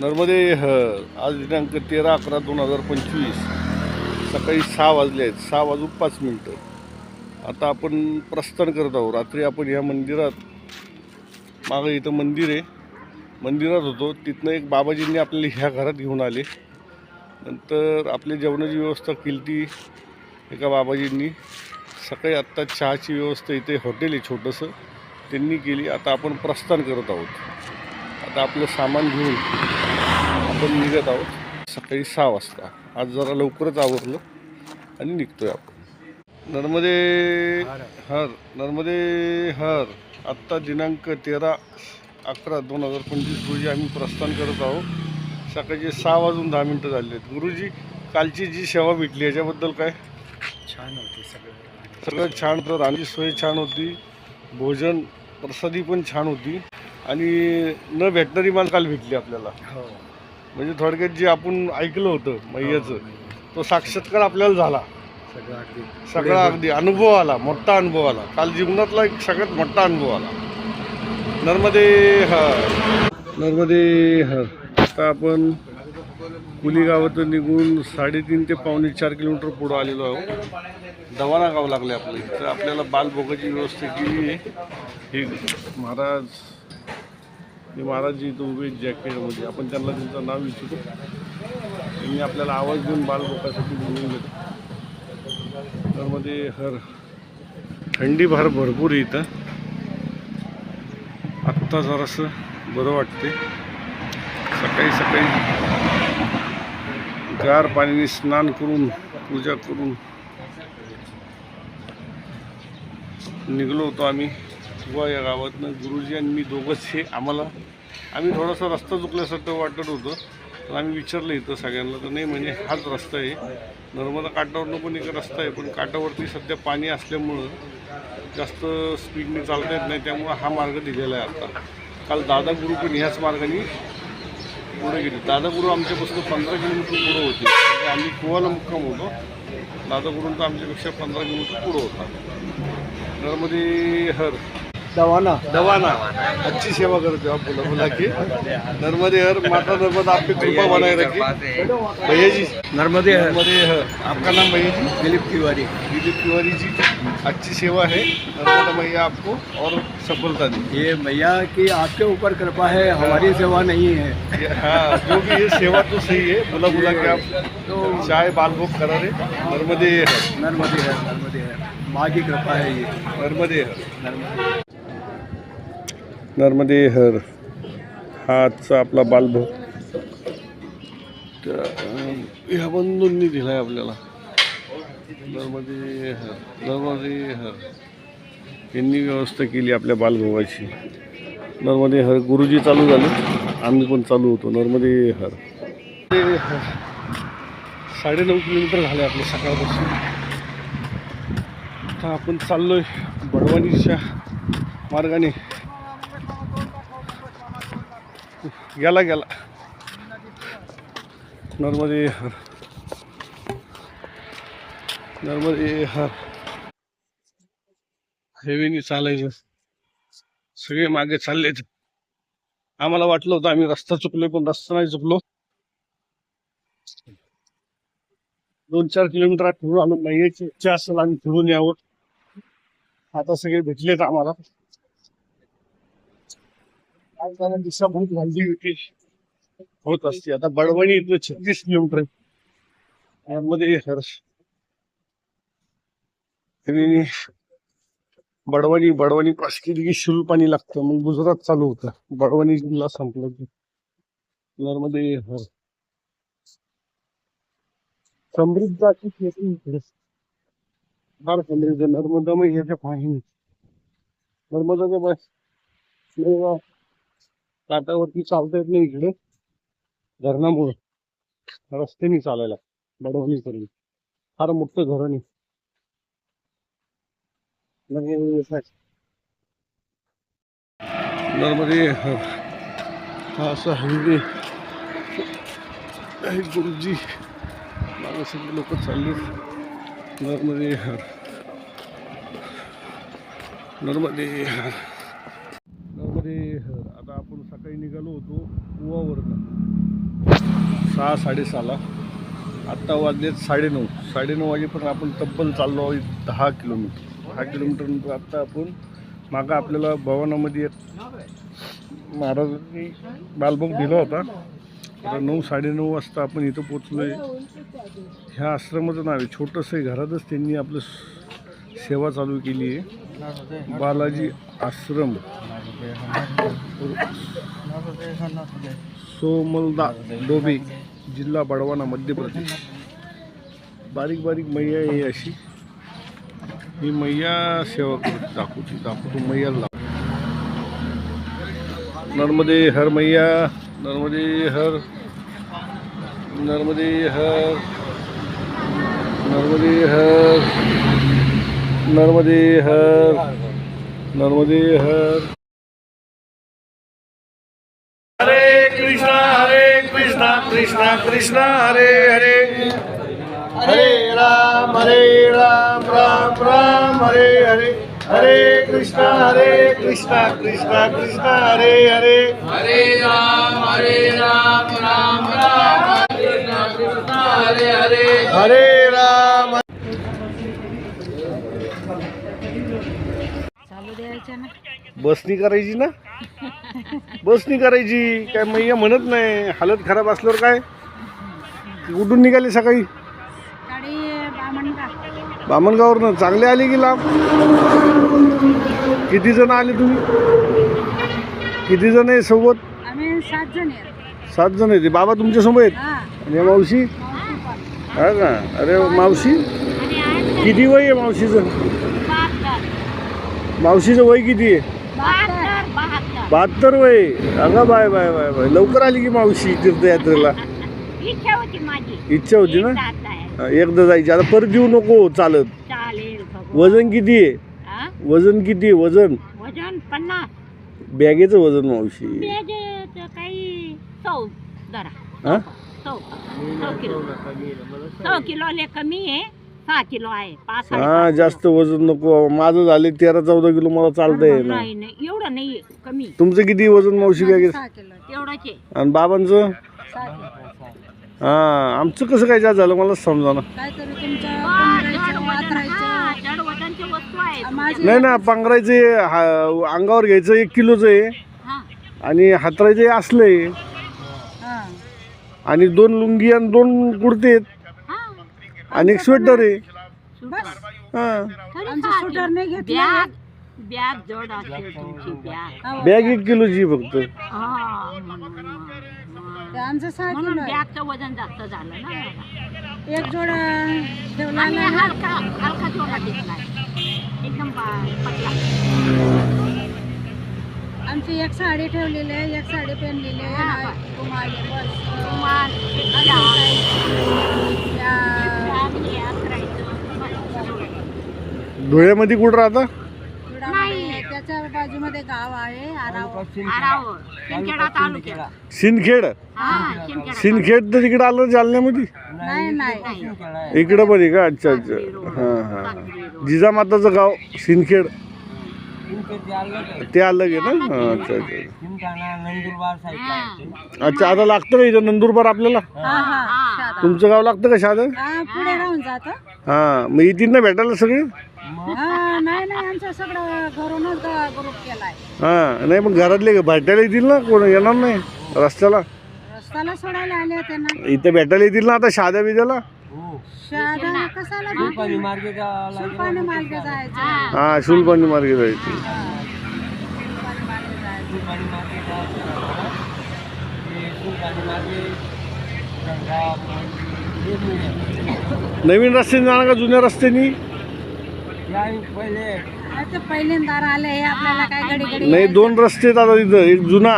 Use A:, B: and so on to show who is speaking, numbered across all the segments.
A: नर्मदे ह आज दिनांक तेरा अकरा दोन हजार पंचवीस. सकाळी सहा वाजले आहेत. सहा वाजून पाच मिनटं. आता आपण प्रस्थान करत आहोत. रात्री आपण या मंदिरात मागं इथं मंदिर आहे. मंदिरात होतो. तिथनं एक बाबाजींनी आपल्याला ह्या घरात घेऊन आले. नंतर आपली जेवणाची व्यवस्था केली ती एका बाबाजींनी. सकाळी आत्ता चहाची व्यवस्था इथे हॉटेल आहे छोटंसं. त्यांनी केली. आता आपण प्रस्थान करत आहोत. आता आपलं सामान घेऊन आपण निघत आहोत. सकाळी सहा वाजता. आज जरा लवकरच आवरलं आणि निघतोय आपण. नर्मदे हर नर्मदे हर. आत्ता दिनांक तेरा अकरा दोन हजार पंचवीस रोजी आम्ही प्रस्थान करत आहोत. सकाळचे सहा वाजून दहा मिनटं झाले आहेत. गुरुजी कालची जी सेवा भेटली याच्याबद्दल काय?
B: छान होते सगळं.
A: सगळं छान होतं. राहण्याची सोय छान होती. भोजन प्रसादी पण छान होती. आणि न भेटणारी माल काल भेटली आपल्याला.
B: हो.
A: म्हणजे थोडक्यात जे आपण ऐकलं होतं मैयाचं तो साक्षात्कार आपल्याला झाला.
B: सगळं अगदी.
A: सगळा अगदी अनुभव आला मोठा अनुभव आला. काल जीवनातला एक सगळ्यात मोठा अनुभव आला. नर्मदे हर नर्मदे हर आता आपण कुली गावातून निघून साडेतीन ते पावणे चार किलोमीटर पुढं आलेलो आहोत. दवाना गाव लागले आपलं इथं. आपल्याला बालभोगाची व्यवस्था केली आहे हे महाराज हे महाराज जी इथं उभे आहेत जॅकेटमध्ये. आपण त्यांना त्यांचं नाव विचारू त्यांनी आपल्याला आवाज देऊन बालभोगासाठी बोलून घेतो त्यामध्ये हर थंडी फार भरपूर आहे इथं. आत्ता जरासं बरं वाटते सकाळी सकाळी गार पाण्याने स्नान करून पूजा करून निघलो होतो आम्ही. किंवा या गावातनं गुरुजी आणि मी दोघंच हे आम्हाला आम्ही थोडासा रस्ता चुकल्यासारखं वाटत होतं तर आम्ही विचारलं इथं सगळ्यांना तर नाही म्हणजे हाच रस्ता आहे. नर्मदा काठावरनं पण एक रस्ता आहे पण काठावरती सध्या पाणी असल्यामुळं जास्त स्पीडने चालता येत नाही त्यामुळं हा मार्ग दिलेला आहे आता. काल दादा गुरु पण ह्याच मार्गाने पुढे गेले. दादा गुरु आमच्यापासून पंधरा किलोमीटर पुढं होते. म्हणजे आम्ही गोवाला मुक्काम होतो. दादा गुरूंचा आमच्यापेक्षा पंधरा किलोमीटर पुढं होता. नर्मदे हर.
B: दवाना.
A: दवाना. अच्छी सेवा करते हो आप बोला बोला की. नर्मदे हर माता नर्मदा आपकी कृपा बनाए रखी. भैया जी
B: नर्मदे है
A: नर्मदे हर. आपका नाम भैया जी
B: दिलीप तिवारी.
A: दिलीप तिवारी जी अच्छी सेवा है. नर्मदा मैया आपको और सफलता दी.
B: ये मैया की आपके ऊपर कृपा है हमारी सेवा नहीं है.
A: हाँ जो भी ये सेवा तो सही है. बोला बोला कि आप चाय बाल भोग करा रहे. नर्मदे हर.
B: नर्मदे है नर्मदे है माँ की कृपा है ये.
A: नर्मदे हर.
B: नर्मदे
A: नर्मदे हर हा आजचा आपला बालभोग. त्या ह्या बंधूंनी आहे आपल्याला. नर्मदे हर नर्मदे हर. यांनी व्यवस्था केली आपल्या बालभोगाची. नर्मदे हर गुरुजी चालू झाले. आम्ही पण चालू होतो. नर्मदे हर. साडेनऊ किलोमीटर झाले आपले सकाळपासून. आता आपण चाललो आहे बडवानीच्या मार्गाने. गेला गेला. नर्मदे हर नर्मदे हर हेवीनी चालायचं. सगळे मागे चाललेच आम्हाला वाटलं होतं आम्ही रस्ता चुकलोय पण रस्ता नाही चुकलो. दोन चार किलोमीटर फिरून आलो. नाहीये इच्छा असेल आम्ही फिरून यावं. आता सगळे भेटलेत आम्हाला. दिशाभूत झाली होती होत असते. आता बडवणी इथलं छत्तीस किलोमीटर आहे. यामध्ये हर्ष. बडवणी बडवणी क्रॉस केली की शुल पाणी लागतं. मग गुजरात चालू होतं. बडवणी जिल्हा संपलं की नर्मदे हर समृद्धाची शेती इकडे. फार समृद्ध. नर्मदा मग याच्या पाहिजे नर्मदाच्या बस काटावरती चालता येत नाही इकडे. धरणामुळे. रस्त्याने चालायला. बडवणी करून. फार मोठं धरण आहे नर्मदे हा. हायवे गुरुजी. मागे सगळे लोक चालले. नर्मदे नर्मदे हर नर्मदे हर आता आपण सकाळी निघालो होतो कुवावरनं. सहा साडेसहाला. आत्ता वाजलेत साडेनऊ. साडेनऊ वाजेपर्यंत आपण तब्बल चाललो आहोत दहा किलोमीटर. दहा किलोमीटरनंतर आत्ता आपण मागं आपल्याला भवनामध्ये एक महाराजांनी बालभोग दिला होता. आता नऊ साडेनऊ वाजता आपण इथं पोचलो आहे ह्या आश्रमाचं नाव आहे. छोटंसं आहे. घरातच त्यांनी आपलं सेवा चालू केली आहे. बालाजी आश्रम. सोमलदा डोबे जिल्हा बडवाना मध्य प्रदेश. बारीक बारीक मैया आहे अशी. ही मैया सेवा करते दाखवते दाखवतो मैयाला नर्मदे हर मैया नर्मदे हर नर्मदे हर नर्मदे हर नर्मदे हर नर्मदे हर. हरे कृष्णा हरे कृष्णा कृष्णा कृष्णा हरे हरे। हरे राम हरे राम राम राम हरे हरे। हरे कृष्णा हरे कृष्णा कृष्णा कृष्णा हरे हरे।
C: हरे राम हरे राम राम राम कृष्ण कृष्ण हरे हरे।
A: हरे राम। बसनी करायची ना? बसनी करायची काय मैया म्हणत नाही. हालत खराब असल्यावर काय? कुठून निघाली सकाळी.
D: गाडी बामण का
A: बामणगाववरनं. चांगले आले की लांब? किती जण आले तुम्ही? किती जण आहे सोबत?
D: आम्ही सात जण आहेत
A: सात जण आहे. ते बाबा तुमच्यासमोर आहेत?
D: हा.
A: आणि मावशी. हा का? अरे मावशी? किती वय आहे मावशीचं? मावशीचं वय किती आहे?
D: बहात्तर
A: वय. अगं बाय बाय बाय बाय. लवकर आली की मावशी तीर्थयात्रेला?
D: इच्छा होती माझी.
A: इच्छा होती ना. हा, एकदा जायची. आता परत येऊ नको चालत.
D: चालेल.
A: वजन किती आहे?
D: हा?
A: वजन किती आहे? वजन?
D: वजन पन्नास.
A: बॅगेचं वजन मावशी.
D: पेजेचं काही सौ जरा.
A: हा
D: सौ सौ किलो. सौ किलो ले कमी आहे. सहा किलो आहे पाच
A: हा जास्त वजन नको माझं झाले तेरा चौदा किलो मला चालतंय ना.
D: नाही नाही एवढं नाही कमी.
A: तुमचं किती वजन मावशी
D: तेवढंच. आहे
A: आणि बाबांचं? हा आमचं कसं काय जास्त झालं मला समजा ना.
D: काहीतरी तुमच्या जड वजनचे वस्तू आहेत
A: नाही ना पांघरायचे हा- अंगावर घ्यायचं एक किलोचं आहे
D: हा.
A: आणि हातरायचे असलं आहे
D: हा.
A: आणि दोन लुंगी आणि दोन कुर्ते आहेत. आणि एक स्वेटर आहे. हा.
D: आमचं नाही घेतलं बॅग बॅग जड असेल तुमची बॅग.
A: बॅग एक किलोची आहे फक्त
D: आमचं सहा किलो बॅगचं वजन जास्त झालं ना. एक जोड ठेवला हलका हलका जोडा दिसलाय एकदम पा- पतला. आमची एक साडी ठेवलेली आहे एक साडी पेनलेली आहे. रुमाल आहे, बस.
A: धुळ्यामध्ये कुठं राहता?
D: नाही. त्याच्या बाजूमध्ये गाव आहे आराव शिंदखेडा.
A: सिंदखेड
D: हा शिंदखेडा
A: सिंदखेड तर तिकडे आलं जालन्यामध्ये?
D: नाही नाही.
A: इकडं पण आहे का? अच्छा अच्छा. हां हां जिजामाताचं गाव सिंदखेड ते अलग आहे ना? हां, अच्छा अच्छा. अच्छा आता लागतं का इथं नंदुरबार आपल्याला?
D: हा हा शादा.
A: तुमचं गाव लागतं का शाद?
D: हा, पुढे राहून जात.
A: हां मग येतील ना भेटायला सगळे?
D: हा नाही नाही आमचं सगळं घरूनच ग्रुप केलाय.
A: हां नाही मग घरातले भेटायला येतील ना? कोण येणार नाही रस्त्याला?
D: रस्त्याला सोडायला आले होते ना.
A: इथं भेटायला येतील ना आता शाद्या बिद्याला
D: शादा कसाला सुलपानी मार्गे जायचं.
A: हां शुलपाणी मार्गे जायची.
D: सुलपानी मार्गे जायचं.
A: नवीन रस्त्याने जाणार का जुन्या रस्त्यानी?
D: आता पहिल्यांदा आले हे आपल्याला काय घडी घडी
A: नाही दोन रस्ते आहेत आता तिथं एक जुना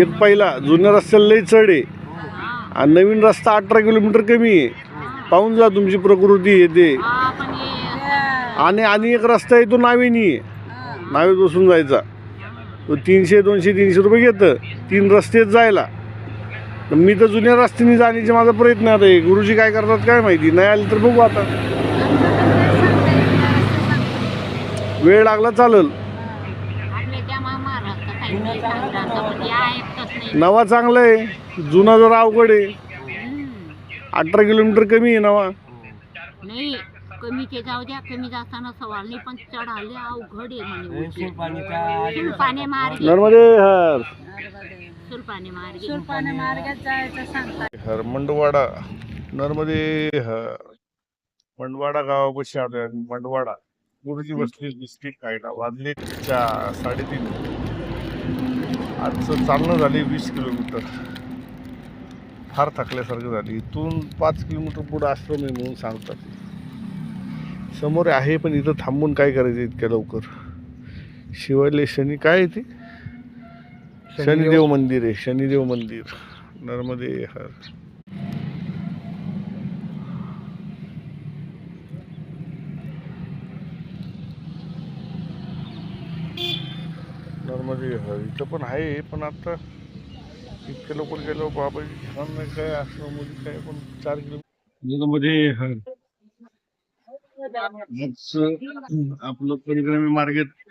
A: एक पहिला. जुन्या रस्त्याला लई चढ आहे. आणि नवीन रस्ता अठरा किलोमीटर कमी आहे. पाहून जा तुमची प्रकृती येते आणि आणि एक रस्ता आहे तो नावेनी आहे. नावेत बसून जायचा. तो तीनशे दोनशे तीनशे रुपये घेतं. तीन रस्ते आहेत जायला. तर मी तर जुन्या रस्त्याने जाण्याचा माझा प्रयत्न आता. आहे गुरुजी काय करतात काय माहिती? नाही आले तर बघू आता. वेळ लागला चालेल. नवा चांगला आहे. जुना जरा अवघड आहे. अठरा किलोमीटर कमी आहे ना वा.
D: नाही कमी ते जाऊ द्या कमी जाताना सवाल नाही पण चढाले अवघड आहे मार्गे.
A: नर्मदे हर.
D: मार्गे. मार्गात जायचं
A: हर मंडवाडा. नर्मदे हर. मंडवाडा गावापाशी. मंडवाडा. गुरुजी बसले काय ना वाजले चार साडेतीन. आजचं चालणं झाले वीस किलोमीटर. फार थकल्यासारखं झाली. इथून पाच किलोमीटर पुढे आश्रम आहे म्हणून सांगतात. समोर आहे पण इथं थांबून काय करायचं इतक्या लवकर? शिवायले शनी काय आहे ते? शनिदेव मंदिर आहे शनिदेव मंदिर. नर्मदे हर. म्हणजे इथं पण आहे पण आता इतके लवकर गेलो बाबाजी छान नाही काय असं म्हणजे काय पण चार किलो म्हणजे मध्ये आपलं परिक्रमी मार्गात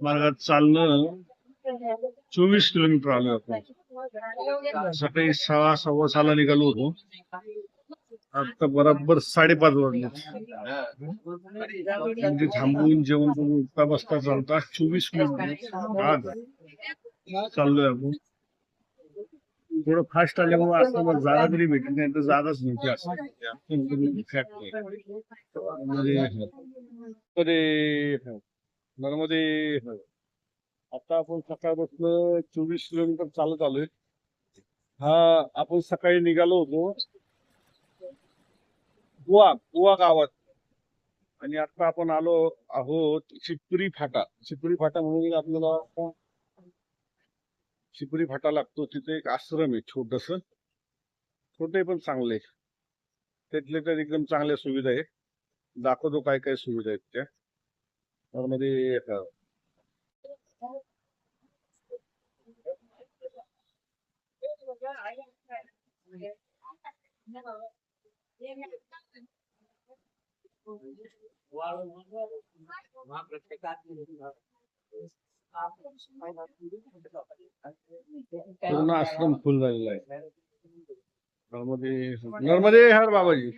A: मार्गात चालणं चोवीस किलोमीटर आलो आपण सकाळी सहा सव्वा सहाला निघालो होतो. आता बरोबर साडेपाच वाजले. म्हणजे थांबून जेवण करून उठता बसता चालता चोवीस किलोमीटर आज चाललोय आपण. थोडं फास्ट आल्यामुळे असं मग जागा तरी भेटली नाही तर जागाच नव्हती असं नर्मदे नर्मदे आता आपण सकाळपासून चोवीस किलोमीटर चालत आलोय. हा आपण सकाळी निघालो होतो. गोवा गोवा गावात. आणि आता आपण आलो आहोत शिपरी फाटा. चिपरी फाटा म्हणून आपल्याला शिपरी फाटा लागतो. तिथे एक आश्रम आहे छोटस. छोटे पण चांगले. त्यातले तर एकदम चांगल्या सुविधा आहे दाखवतो काय काय सुविधा आहेत त्या. त्यामध्ये पूर्ण आश्रम फुल झालेला आहे नर्मदे नर्मदे हर बाबाजी